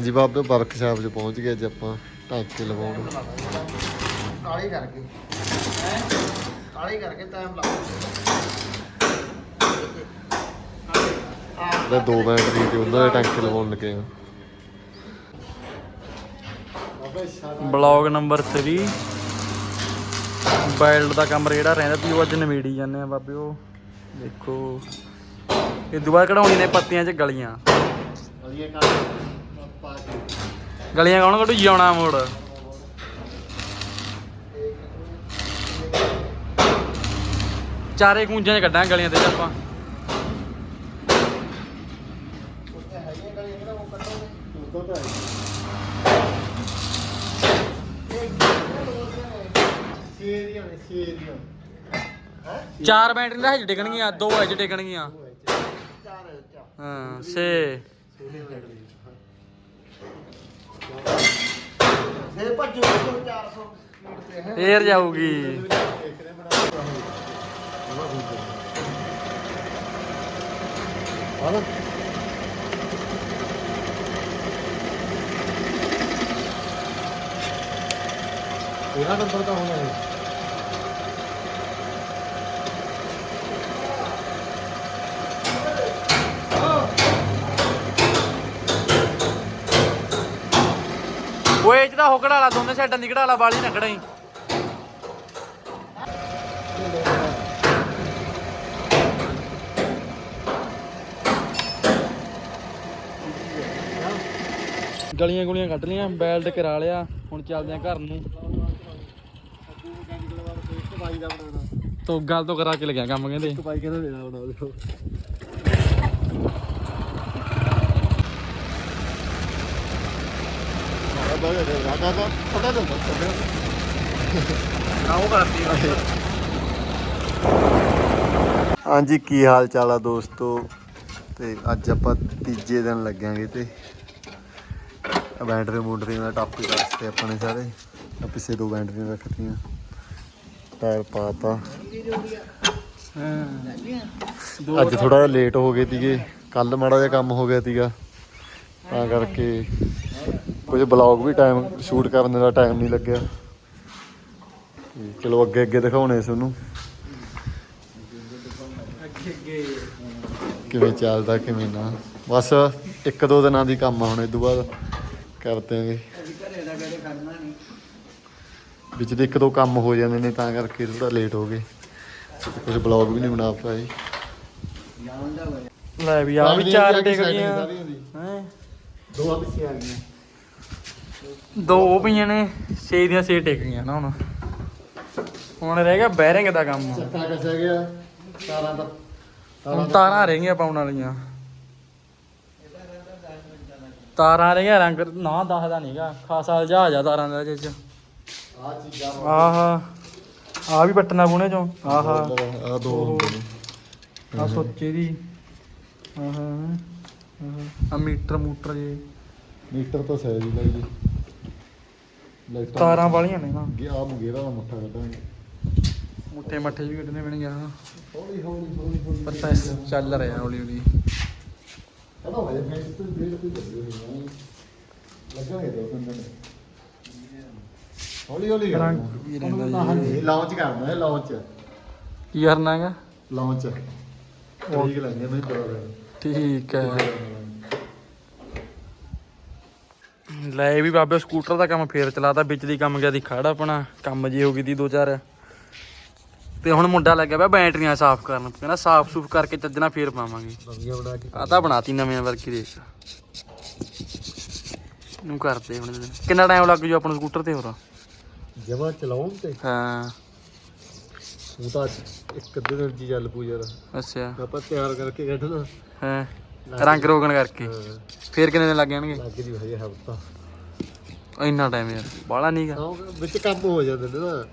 ਹਾਂਜੀ ਬਾਬੇ ਵਰਕਸ਼ਾਪ 'ਚ ਪਹੁੰਚ ਗਏ ਅੱਜ ਆਪਾਂ ਟਾਂਕੇ ਲਵਾਉਣ। ਕਾਲੀ ਕਰਕੇ। ਹੈ ਕਾਲੀ ਕਰਕੇ ਟਾਈਮ ਉਹਦੇ ਦੋ ਬੈਟਰੀ ਤੇ ਉਹਨਾਂ ਦੇ ਟਾਂਕੇ ਲਵਾਉਣ ਲੱਗੇ ਆ। ਬਲੌਗ ਨੰਬਰ 3 ਬੈਲਟ ਦਾ ਕੰਮ ਜਿਹੜਾ ਰਹਿੰਦਾ ਤੀ ਉਹ ਅੱਜ ਨਵੇੜੀ ਜਾਂਦੇ ਆ ਬਾਬੇ ਉਹ ਦੇਖੋ। ਇਹ ਦੁਬਾਰਾ ਕਢਾਉਣੀ ਨੇ ਪੱਤੀਆਂ 'ਚ ਗਲੀਆਂ। ਵਧੀਆ ਕੰਮ। ਗਲੀਆਂ ਕੌਣ ਕੱਢੂ ਜਿਉਣਾ ਮੋੜ? ਚਾਰੇ ਕੂੰਜਾਂ 'ਚ ਕੱਢਾਂ ਗਲੀਆਂ ਤੇ ਜੀ ਆਪਾਂ। ਚਾਰ ਬੈਟਰੀ ਦਾ ਹਜ ਟਿਕਣਗੀਆਂ ਦੋ ਹਜ ਟਿਕਣਗੀਆਂ ਹਾਂ 6 ਫੇਰ ਭੱਜੋ 400 ਮੀਟਰ ਤੇ ਹੈ। ਫੇਰ ਜਾਊਗੀ। ਹਾਂ ਤੇਰਾ ਨੰਬਰ ਤਾਂ ਹੋਣਾ ਹੈ ਓਏ ਇਹ 'ਚ ਤਾਂ ਹੋ ਕਢਾ ਲਾ ਦੋਨੇ ਸਾਈਡਾਂ ਦੀ ਕਢਾ ਲਾ ਬਾਲੀ ਨਾ ਕਢਾਈ। ਗਲੀਆਂ ਗੁਲੀਆਂ ਕੱਢ ਲੀਆਂ ਬੈਲਟ ਕਰਾ ਲਿਆ ਹੁਣ ਚੱਲਦੇ ਆ ਘਰ ਨੂੰ। ਤੋ ਗੱਲ ਤੋਂ ਕਰਾ ਕੇ ਲੱਗਿਆ ਕੰਮ ਕਹਿੰਦੇ। ਭਾਈ ਕਹਿੰਦਾ ਮੇਰਾ ਬਣਾ ਦਿਓ। ਆਉ ਕਰਦੀ ਹਾਂਜੀ, ਕੀ ਹਾਲ ਚਾਲ ਆ ਦੋਸਤੋ? ਤੇ ਅੱਜ ਆਪਾਂ ਤੀਜੇ ਦਿਨ ਲੱਗਾਂਗੇ ਤੇ ਬੈਟਰੀ ਮੋਟਰੀ ਦਾ ਟਾਪੀ ਕਰਤੇ ਆਪਣੇ ਸਾਰੇ। ਪਿੱਛੇ ਦੋ ਬੈਟਰੀਆਂ ਰੱਖਤੀਆਂ। ਟਾਇਰ ਪਾਤਾ। ਅੱਜ ਥੋੜਾ ਜਿਹਾ ਲੇਟ ਹੋ ਗਏ ਤੀਗੇ ਕੱਲ ਮਾੜਾ ਜਿਹਾ ਕੰਮ ਹੋ ਗਿਆ ਤੀਗਾ ਤਾਂ ਕਰਕੇ ਕੁਝ ਬਲੌਗ ਵੀ ਟਾਈਮ ਸ਼ੂਟ ਕਰਨ ਦਾ ਟਾਈਮ ਨਹੀਂ ਲੱਗਿਆ। ਚਲੋ ਅੱਗੇ ਅੱਗੇ ਦਿਖਾਉਣੇ ਤੁਹਾਨੂੰ ਕਿਵੇਂ ਚੱਲਦਾ ਕਿਵੇਂ ਨਾ। ਬਸ ਇੱਕ ਦੋ ਦਿਨਾਂ ਦੀ ਕੰਮ ਆ ਹੁਣ ਤੋਂ ਬਾਅਦ। ਕਰ ਦਿਆਂਗੇ ਵਿੱਚ ਦੇ ਇੱਕ ਦੋ ਕੰਮ ਹੋ ਜਾਂਦੇ ਨੇ ਤਾਂ ਕਰਕੇ ਥੋੜਾ ਲੇਟ ਹੋ ਗਏ। ਕੁਝ ਬਲੌਗ ਵੀ ਨਹੀਂ ਬਣਾ ਪਾਏ। ਲੈ ਵੀ ਆ ਵੀ ਚਾਰ ਟਿਕ ਗਈਆਂ। ਹੈ? ਦੋ ਆ ਪਿੱਛੇ ਆ ਗਈਆਂ। ਦੋ ਉਹ ਪਈਆਂ ਨੇ ਛੇ ਦੀਆਂ ਛੇ ਟਿਕ ਗਈਆਂ ਨਾ ਹੁਣ। ਹੁਣ ਰਹਿ ਗਿਆ ਬੈਰਿੰਗ ਦਾ ਕੰਮ। ਚੱਕਾ ਕਸਿਆ ਗਿਆ। ਤਾਰਾਂ ਦਾ ਹੁਣ ਤਾਰਾਂ ਰਹਿ ਗਈਆਂ ਪਾਉਣ ਵਾਲੀਆਂ। ਤਾਰਾਂ ਰਹਿ ਗਿਆ ਰੰਗ ਨਾ ਦੱਸਦਾ ਨਹੀਂਗਾ ਖਾਸਾ ਜਹਾਜ਼ ਆ ਤਾਰਾਂ ਦਾ ਚ ਆ ਚੀਜ਼ਾਂ ਆਹਾ ਆ ਵੀ ਪੱਟਣਾ ਬੁਣੇ ਚੋਂ। ਆਹਾ। ਆ ਦੋ ਹੁੰਦੇ ਨੇ। ਆ ਸੋਚੇ ਦੀ। ਆਹਾ ਆ ਮੀਟਰ ਮੂਟਰ ਜੇ। ਮੀਟਰ ਤਾਂ ਸਹਿਜ ਹੀ ਲਾਈ ਲਾਈਟਾਂ ਤਾਰਾਂ ਵਾਲੀਆਂ ਨੇ ਨਾ। ਗਿਆ ਮੁਗੇਰਾ ਦਾ ਮੁੱਠਾ ਕੱਢਾਂਗੇ। ਮੁੱਠੇ ਮੱਠੇ ਵੀ ਕੱਢਣੇ ਪੈਣਗੇ ਆਹ ਹੌਲੀ ਹੌਲੀ ਹੌਲੀ ਹੌਲੀ। ਪ੍ਰੋਸੈਸ ਚੱਲ ਰਿਹਾ ਹੌਲੀ ਹੌਲੀ। ਕਦੋਂ ਹੋਏ ਮੈਂ ਇਸ ਤੋਂ ਡੇਢ ਤੋਂ ਲੱਗੇ ਹੋਏ ਨੇ। ਲੱਗਾਂਗੇ ਦੋ ਤਿੰਨ ਦਿਨ। ਹੌਲੀ ਹੌਲੀ ਰੰਗ ਵੀ ਰਹਿੰਦਾ ਜੀ। ਲਾਂਚ ਕਰਨਾ ਹੈ ਲਾਂਚ ਕੀ ਕਰਨਾ ਹੈਗਾ? ਲਾਂਚ ਠੀਕ ਲੱਗਿਆ ਮੈਨੂੰ ਤੇਰਾ ਠੀਕ ਹੈ। ਲੈ ਵੀ ਬਾਬੇ ਸਕੂਟਰ ਦਾ ਕੰਮ ਫੇਰ ਚਲਾਤਾ ਵਿੱਚ ਦੀ ਕੰਮ ਗਿਆ ਦੀ ਖੜ ਆਪਣਾ ਕੰਮ ਜੀ ਹੋ ਗਈ ਦੀ ਦੋ ਚਾਰ ਤੇ ਹੁਣ ਮੁੰਡਾ ਲੱਗਿਆ ਪਿਆ ਬੈਟਰੀਆਂ ਸਾਫ਼ ਕਰਨ ਕਹਿੰਦਾ ਸਾਫ਼ ਸੂਫ ਕਰਕੇ ਚੱਜਣਾ ਫੇਰ ਪਾਵਾਂਗੇ। ਵਧੀਆ ਬਣਾ ਕੇ ਆ ਤਾਂ ਬਣਾਤੀ ਨਵੇਂ ਵਰਗੀ ਦੇਖ ਨੂੰ ਕਰਦੇ ਹੁਣ ਇਹਦੇ। ਕਿੰਨਾ ਟਾਈਮ ਲੱਗ ਜੂ ਆਪਾਂ ਨੂੰ ਸਕੂਟਰ ਤੇ ਹੋਰ? ਜਮਾ ਚਲਾਉਣ ਤੇ? ਹਾਂ। ਉਹ ਤਾਂ ਇੱਕ ਅੱਧੇ ਦਿਨ ਚ ਹੀ ਚੱਲ ਪੂ ਯਾਰ। ਅੱਛਾ। ਆਪਾਂ ਤਿਆਰ ਕਰਕੇ ਕੱਢਣਾ। ਹਾਂ। ਰੰਗ ਰੋਗਣ ਕਰਕੇ। ਫੇਰ ਕਿੰਨੇ ਦਿਨ ਲੱਗ ਜਾਣਗੇ? ਲੱਗ ਜੀ ਹਜੇ ਹਫਤਾ। ਇੰਨਾ ਟਾਈਮ ਯਾਰ ਬਾਹਲਾ ਨਹੀਂਗਾ ਵਿੱਚ ਕੰਮ ਹੋ ਜਾਂਦੇ ਨੇ ਨਾ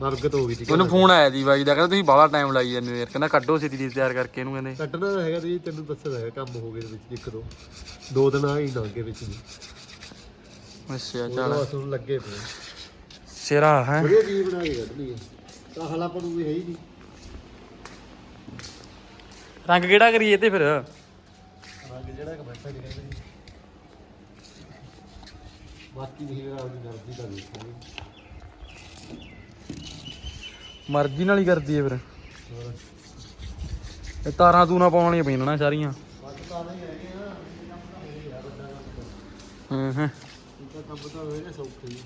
ਮਰਗਤ ਹੋ ਗਈ ਸੀ ਮੈਨੂੰ ਫੋਨ ਆਇਆ ਦੀ ਬਾਈ ਦਾ ਕਹਿੰਦਾ ਤੁਸੀਂ ਬਾਹਲਾ ਟਾਈਮ ਲਾਈ ਜਾਂਦੇ ਹੋ ਯਾਰ ਕਹਿੰਦਾ ਕੱਢੋ ਛੇਤੀ ਦੀ ਤਿਆਰ ਕਰਕੇ ਇਹਨੂੰ ਕਹਿੰਦੇ। ਕੱਢਣਾ ਹੈਗਾ ਜੀ ਤੈਨੂੰ ਦੱਸਿਆ ਹੈਗਾ ਕੰਮ ਹੋ ਗਏ ਦੇ ਵਿੱਚ ਇੱਕ ਦੋ। ਦੋ ਦਿਨ ਆ ਹੀ ਲੰਘੇ ਵਿੱਚ ਜੀ ਅੱਛਾ ਚੱਲ। ਅਸਲ ਲੱਗੇ ਪਏ। ਸਿਰਾ ਹੈ। ਵਧੀਆ ਚੀਜ਼ ਬਣਾ ਕੇ ਕੱਢਣੀ ਹੈ। ਤਾਂ ਹਲਾ ਵੀ ਹੈ ਹੀ ਨਹੀਂ। ਰੰਗ ਕਿਹੜਾ ਕਰੀਏ ਤੇ ਫਿਰ? ਜਿਹੜਾ ਕਹਿੰਦੇ ਬਾਕੀ ਮਰਜ਼ੀ ਦਾ ਦੇਖਾਂਗੇ ਮਰਜ਼ੀ ਨਾਲ ਹੀ ਕਰਦੀ ਹੈ ਫਿਰ। ਇਹ ਤਾਰਾਂ ਤੂੰ ਨਾ ਪਾਉਣ ਵਾਲੀਆਂ ਪੈਣੀਆਂ ਨਾ ਸਾਰੀਆਂ। ਹਾਂ ਹਾਂ। ਤਾਂ ਕੰਮ ਤਾਂ ਹੋਏ ਸੌਖੇ ਹੀ।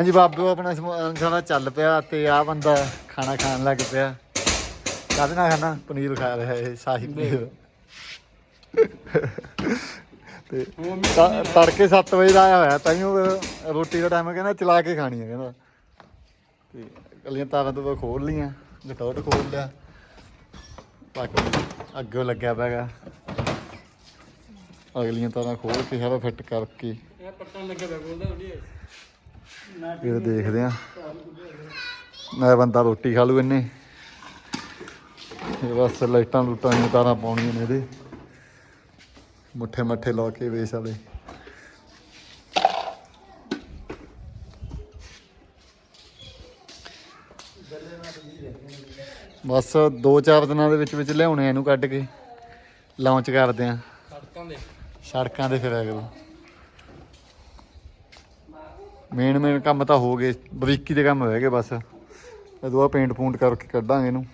ਹਾਂਜੀ ਬਾਬੂ ਆਪਣਾ ਖਾਣਾ ਚੱਲ ਪਿਆ ਤੇ ਆ ਬੰਦਾ ਖਾਣਾ ਖਾਣ ਲੱਗ ਪਿਆ। ਕਾਹਦੇ ਨਾਲ ਖਾਣਾ? ਪਨੀਰ ਖਾ ਰਿਹਾ ਇਹ ਸ਼ਾਹੀ ਪਨੀਰ। ਤੇ ਤ- ਤੜਕੇ 7 ਵਜੇ ਦਾ ਆਇਆ ਹੋਇਆ ਤਾਈਓ ਰੋਟੀ ਦਾ ਟਾਈਮ ਕਹਿੰਦਾ ਚਲਾ ਕੇ ਖਾਣੀ ਹੈ ਕਹਿੰਦਾ। ਤੇ ਕੱਲੀਆਂ ਤਾਰਾਂ ਤੋਂ ਖੋਲ ਲੀਆਂ ਗਟੋਟ ਖੋਲ ਲਿਆ। ਬਾਕੀ ਅੱਗੇ ਲੱਗਿਆ ਪੈਗਾ ਅਗਲੀਆਂ ਤਾਰਾਂ ਖੋਲ ਕੇ ਸਾਰਾ ਫਿੱਟ ਕਰਕੇ। ਇਹ ਪੱਟਣ ਲੱਗੇ ਪਿਆ ਬੋਲਦਾ ਥੋੜੀ ਫਿਰ ਦੇਖਦੇ ਆ ਮੈਂ ਬੰਦਾ ਰੋਟੀ ਖਾ ਲੂ ਇਹਨੇ। ਇਹ ਬਸ ਲਾਈਟਾਂ ਲੂਟਾਂ ਦੀਆਂ ਤਾਰਾਂ ਪਾਉਣੀਆਂ ਨੇ ਇਹਦੇ। ਮੁੱਠੇ ਮੱਠੇ ਲਾ ਕੇ ਵੇਸ ਵਾਲੇ। ਬਸ 2-4 ਦਿਨਾਂ ਦੇ ਵਿੱਚ ਵਿੱਚ ਲਿਆਉਣੇ ਇਹਨੂੰ ਕੱਢ ਕੇ। ਲਾਂਚ ਕਰਦੇ ਆ ਸੜਕਾਂ ਦੇ। ਸੜਕਾਂ ਤੇ ਫਿਰਿਆ ਕਰੋ ਮੇਨ ਮੇਨ ਕੰਮ ਤਾਂ ਹੋ ਗਏ, ਬਰੀਕੀ ਦੇ ਕੰਮ ਰਹਿ ਗਏ ਬਸ। ਇਹ ਦੁਆ ਪੇਂਟ ਪੂੰਟ ਕਰਕੇ ਕੱਢਾਂਗੇ ਇਹਨੂੰ।